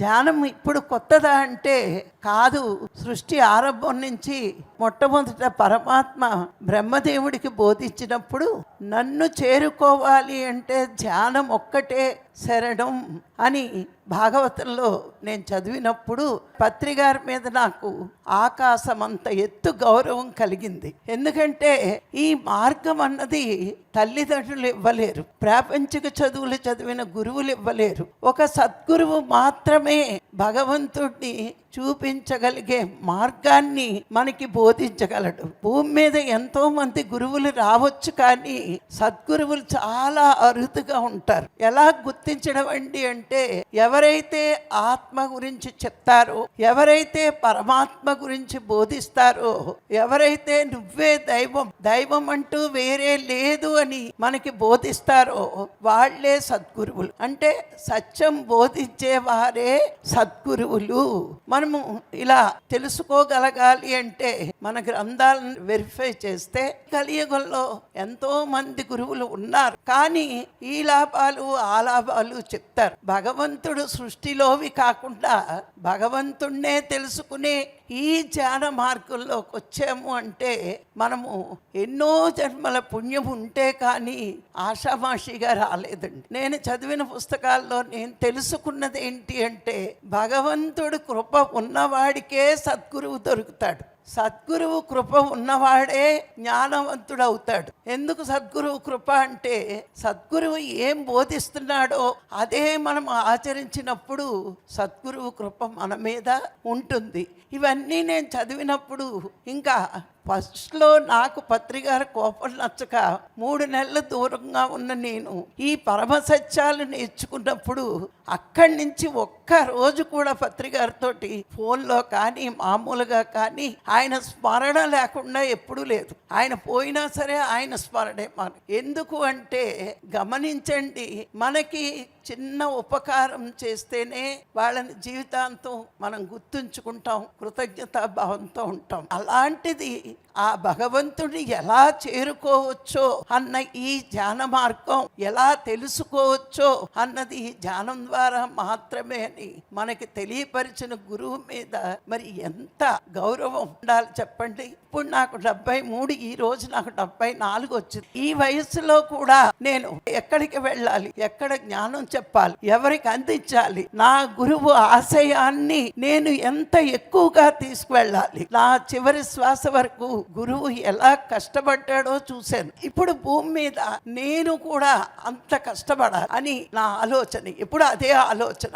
ధ్యానం ఇప్పుడు కొత్తదా అంటే కాదు. సృష్టి ఆరంభం నుంచి మొట్టమొదట పరమాత్మ బ్రహ్మదేవుడికి బోధించినప్పుడు నన్ను చేరుకోవాలి అంటే ధ్యానం ఒక్కటే శరణం అని భాగవతంలో నేను చదివినప్పుడు పత్రిగారి మీద నాకు ఆకాశం అంత ఎత్తు గౌరవం కలిగింది. ఎందుకంటే ఈ మార్గం అన్నది తల్లిదండ్రులు ఇవ్వలేరు ప్రాపంచిక చదువులు చదివిన గురువులు ఇవ్వలేరు. ఒక సద్గురువు మాత్రమే భగవంతుడిని చూపించగలిగే మార్గాన్ని మనకి బోధించగలడు. భూమి మీద ఎంతోమంది గురువులు రావచ్చు కానీ సద్గురువులు చాలా అరుదుగా ఉంటారు. ఎలా గుర్తించడం అండి అంటే ఎవరైతే ఆత్మ గురించి చెప్తారో ఎవరైతే పరమాత్మ గురించి బోధిస్తారో ఎవరైతే నువ్వే దైవం దైవం అంటూ వేరే లేదు అని మనకి బోధిస్తారో వాళ్ళే సద్గురువులు. అంటే సత్యం బోధించే వారే సద్గురువులు. మనము ఇలా తెలుసుకోగలగాలి అంటే మన గ్రంథాలను వెరిఫై చేస్తే కలియుగంలో ఎంతో మంది మంది గురువులు ఉన్నారు. కానీ ఈ లాభాలు ఆ లాభాలు చెప్తారు. భగవంతుడు సృష్టిలోవి కాకుండా భగవంతుణ్ణే తెలుసుకునే ఈ ధ్యాన మార్గంలోకి వచ్చాము అంటే మనము ఎన్నో జన్మల పుణ్యం ఉంటే కానీ ఆషామాషిగా రాలేదండి. నేను చదివిన పుస్తకాల్లో నేను తెలుసుకున్నది ఏంటి అంటే భగవంతుడు కృప ఉన్నవాడికే సద్గురువు దొరుకుతాడు. సద్గురువు కృప ఉన్నవాడే జ్ఞానవంతుడు అవుతాడు ఎందుకు సద్గురువు కృప అంటే సద్గురువు ఏం బోధిస్తున్నాడో అదే మనం ఆచరించినప్పుడు సద్గురువు కృప మన మీద ఉంటుంది. ఇవన్నీ నేను చదివినప్పుడు ఇంకా ఫస్ట్లో నాకు పత్రికార కోపం నచ్చక మూడు నెలలు దూరంగా ఉన్న నేను ఈ పరమ సత్యాలు నేర్చుకున్నప్పుడు అక్కడి నుంచి ఒక్క రోజు కూడా పత్రికారితోటి ఫోన్లో కానీ మామూలుగా కానీ ఆయన స్మరణ లేకుండా ఎప్పుడూ లేదు. ఆయన పోయినా సరే ఆయన స్మరణే మన ఎందుకు అంటే గమనించండి మనకి చిన్న ఉపకారం చేస్తేనే వాళ్ళని జీవితాంతం మనం గుర్తుంచుకుంటాం కృతజ్ఞతాభావంతో ఉంటాం. అలాంటిది et ఆ భగవంతుడిని ఎలా చేరుకోవచ్చో అన్న ఈ ధ్యాన మార్గం ఎలా తెలుసుకోవచ్చో అన్నది ఈ ధ్యానం ద్వారా మాత్రమే అని మనకి తెలియపరిచిన గురువు మీద మరి ఎంత గౌరవం ఉండాలి చెప్పండి? ఇప్పుడు నాకు డెబ్బై మూడు ఈ రోజు నాకు డెబ్బై నాలుగు వచ్చింది. ఈ వయసులో కూడా నేను ఎక్కడికి వెళ్ళాలి? ఎక్కడ జ్ఞానం చెప్పాలి? ఎవరికి అందించాలి? నా గురువు ఆశయాన్ని నేను ఎంత ఎక్కువగా తీసుకువెళ్ళాలి? నా చివరి శ్వాస వరకు గురువు ఎలా కష్టపడ్డాడో చూశాను. ఇప్పుడు భూమి మీద నేను కూడా అంత కష్టపడాలి అని నా ఆలోచన ఇప్పుడు అదే ఆలోచన.